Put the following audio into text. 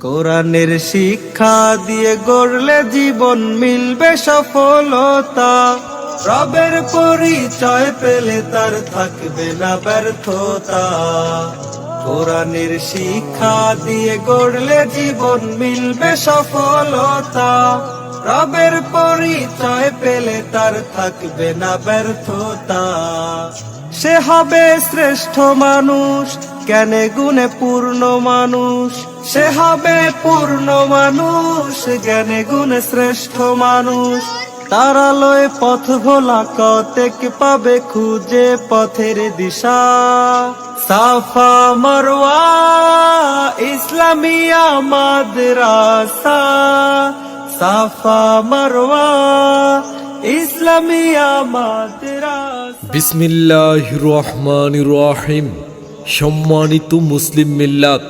কোরআনের শিক্ষা দিয়ে গড়লে জীবন মিলবে সফলতা। রবের পরিচয় পেলে তার থাকবে না ব্যর্থতা। কোরআনের শিক্ষা দিয়ে গড়লে জীবন মিলবে সফলতা। রবের পরিচয় পেলে তার থাকবে না ব্যর্থতা। সে হবে শ্রেষ্ঠ মানুষ জ্ঞানে গুণে পূর্ণ মানুষ, সে হবে পূর্ণ মানুষ, জ্ঞানে গুণে শ্রেষ্ঠ মানুষ। তারালয় পথ ভোলা কতেক পাবে খুঁজে পথের দিশা। সাফা, মারওয়া, ইসলামিয়া, মাদ্রাসা। সাফা, মারওয়া, ইসলামিয়া, মাদ্রাসা। বিসমিল্লাহ রহমান রহিম। সম্মানিত মুসলিম মিল্লাত